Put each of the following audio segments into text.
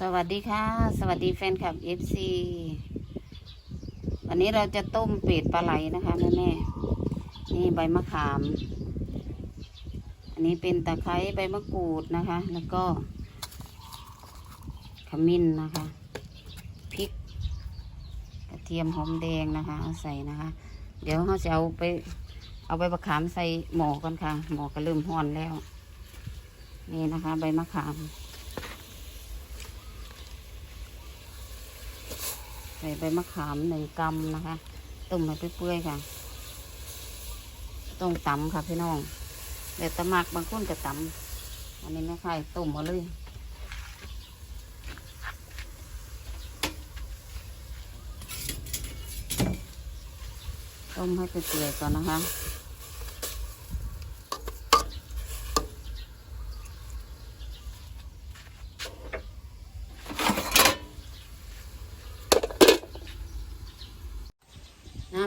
สวัสดีค่ะ สวัสดีแฟนคลับ FC วันนี้เราจะต้มเป็ดปลาไหลนะคะแม่แม่นี่ใบมะขาม อันนี้เป็นตะไคร้ใบมะกรูดนะคะ แล้วก็ ขมิ้นนะคะพริกกระเทียมหอมแดงนะคะเอาใส่นะคะ เดี๋ยวเขาจะเอาไป เอาใบมะขามใส่หม้อกันค่ะหม้อก็เริ่มห้อนแล้ว นี่นะคะ ใบมะขาม ส่ใบมะขามหนึ่งกำนะคะต้มให้เปื่อยๆค่ะต้องตำค่ะพี่น้องเดี๋ยวตะมักบางคนก็ตำอันนี้ไม่ใค่อยต้มมาเลยต้มให้เปื่อยๆก่อนนะคะ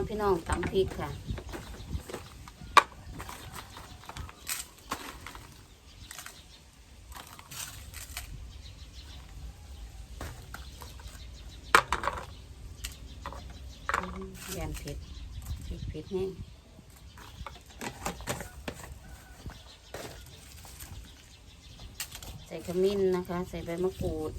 พี่น้องตำพริกค่ะแยนเผ็ดพริกเผ็ดแห้งใส่ขมิ้นนะคะ ใส่ใบมะกรูด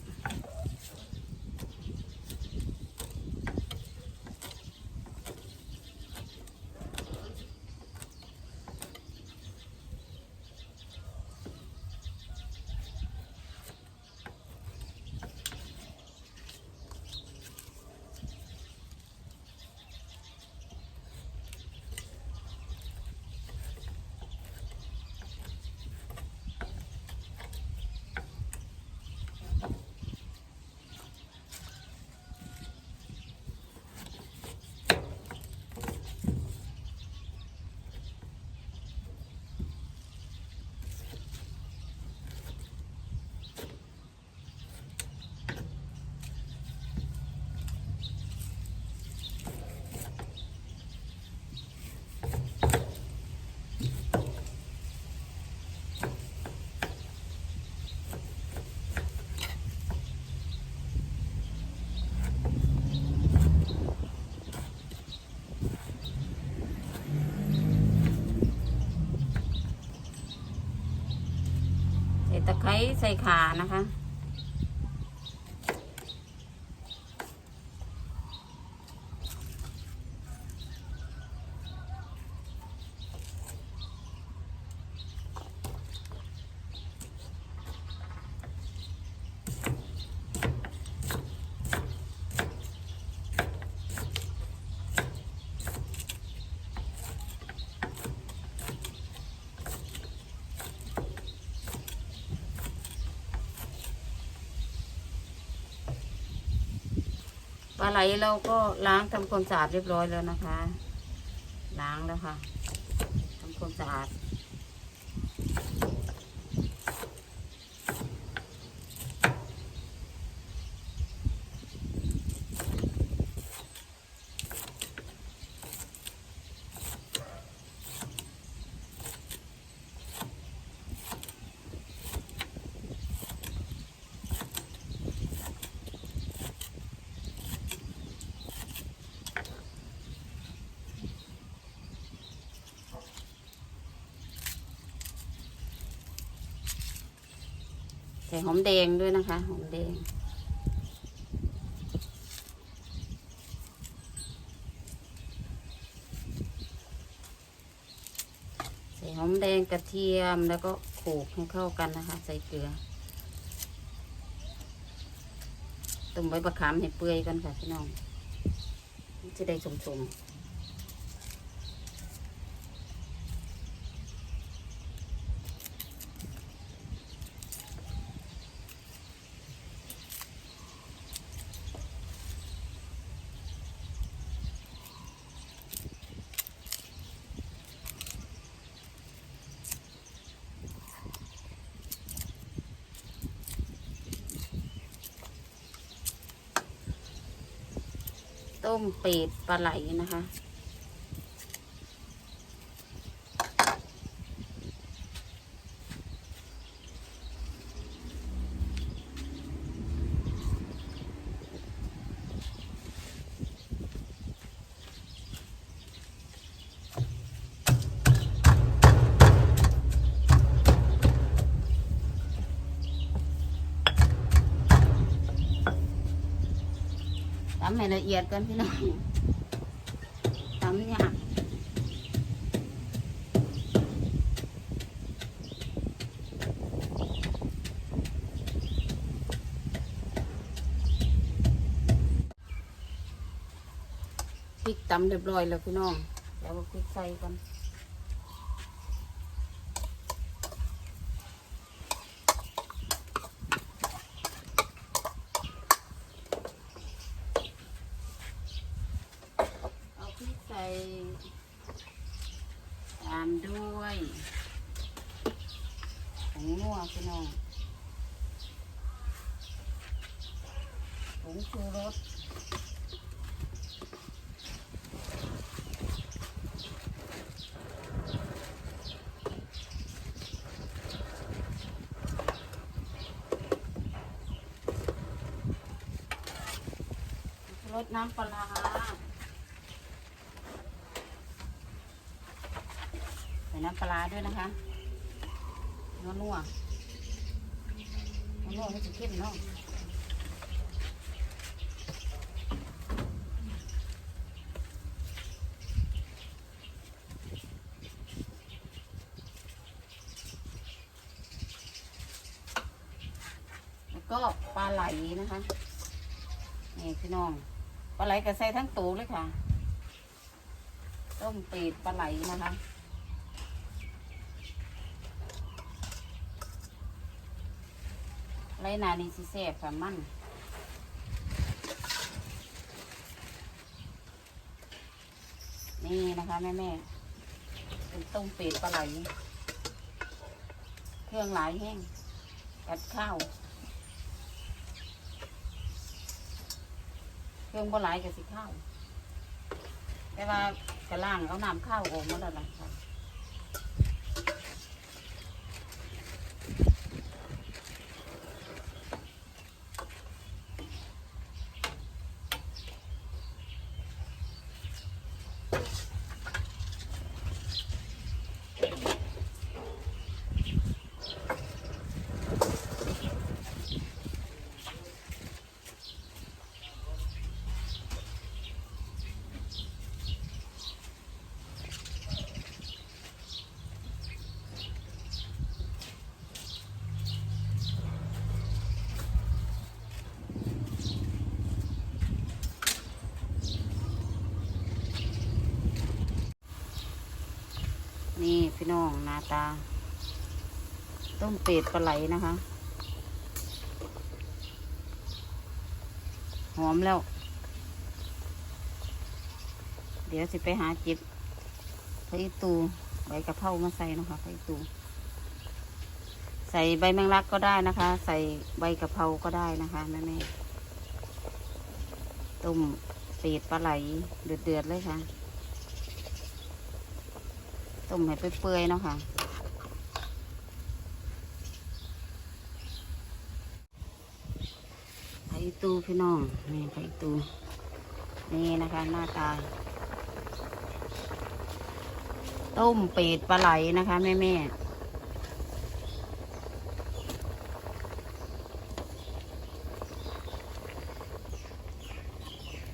ไคร้ใส่ขานะคะ ปลาไหลเราก็ล้างทำความสะอาดเรียบร้อยแล้วนะคะ ล้างแล้วค่ะทำความสะอาด ใส่หอมแดงด้วยนะคะ หอมแดง ใส่หอมแดงกระเทียมแล้วก็โขลกให้เข้ากันนะคะ ใส่เกลือต้มใบประคามให้เปื่อยกันค่ะพี่น้องจะได้สมๆ ต้มเป็ดปลาไหลนะคะำให้ละเอียดกันพี่น้องตำยากพริกตำเรียบร้อยแล้วพี่น้อง แล้วก็พริกใส่กัน เอาพริกใส่ตาม ด้วยผงนัวพี่น้องผงชูรสรสน้ำปลาร้า ใส่ น้ำปลาด้วยนะคะนัวนัวนัวนัวให้จะเข้มเนาะแล้วก็ปลาไหลนะคะนี่พี่น้องปลาไหลก็ใส่ทั้งตัวเลยค่ะ ต้มปีดปลาไหลนะคะ ไรนานี่สิแซ่บค่ะมันนี่นะคะแม่แม่เป็นต้มเป็ดปลาไหลเครื่องหลายแห้งกัดข้าว เครื่องปลาไหลกับสิข้าวแต่ว่ากระล่างเอาน้ำข้าวออกมาแล้วล่ะค่ะ ตา ต้มเป็ดปลาไหลนะคะ หอมแล้ว เดี๋ยวสิไปหาจิบไปตูใบกะเพรามาใส่นะคะไปตู ใส่ใบแมงลักก็ได้นะคะ ใส่ใบกะเพราก็ได้นะคะแม่แม่ต้มเป็ดปลาไหลเดือดๆเลยค่ะ ต้มให้เปื่อยๆเนาะค่ะ ไผ่ ตูพี่น้องนี่ไผ่ตูนี่นะคะหน้าตา ต้มเป็ดปลาไหลนะคะ แม่แม่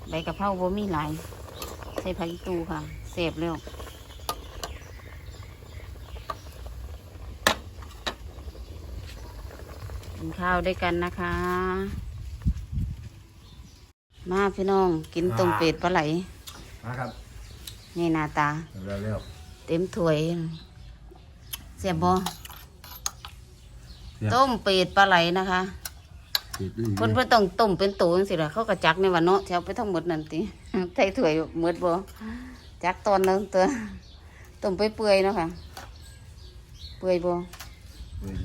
ใบกะเพราบ่มีหลายใส่ไผ่ตูค่ะเสพเร็วกินข้าวด้วยกันนะคะ มาพี่น้องกินต้มเป็ดปลาไหลมาครับนี่หน้าตา เร็วเร็วเต็มถ้วยเสียบอเสียบต้มเป็ดปลาไหลนะคะติดอีกเพิ่นเพิ่นต้องต้มเป็นตัวจังซี่ล่ะเขาก็จักในวันเนาะแถวไปทั้งหมดนั่นติใส่ถ้วยหมดบ่จักตอนนึงตัวต้มไปเปื่อยๆเนาะค่ะ เปื่อยบ่เว้ย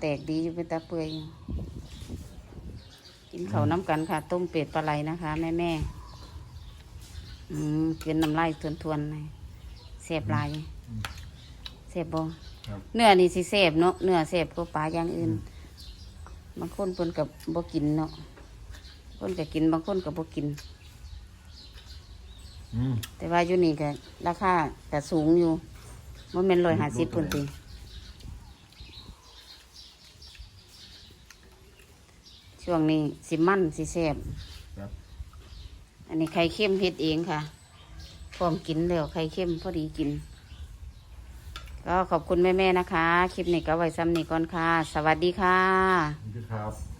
แตกดีอยู่เป็นตาเปื่อยอยู่ กินข้าวน้ำกันค่ะ ต้มเป็ดปลาไหลนะคะ แม่แม่ๆอืมกินน้ำลายทวนๆเลยเสียบหลายเสียบบ่ครับเนื้อนี่สิเสียบเนาะเนื้อเสียบก็ปลาอย่างอื่น บางคนเพิ่นกับบ่กินเนาะคนก็กินบางคนก็บ่กินอืมแต่ว่าอยู่นี่ก็ราคาก็สูงอยู่มันเป็นร้อยห้าสิบปุ่นติ ช่วงนี้สิมันสิแซ่บครับ อันนี้ไข่เค็มเฮ็ดเองค่ะ พร้อมกินแล้วไข่เค็มพอดีกิน ก็ขอบคุณแม่ๆนะคะ คลิปนี้ก็ไว้ซ้ำนี้ก่อนค่ะ สวัสดีค่ะ นี่ครับ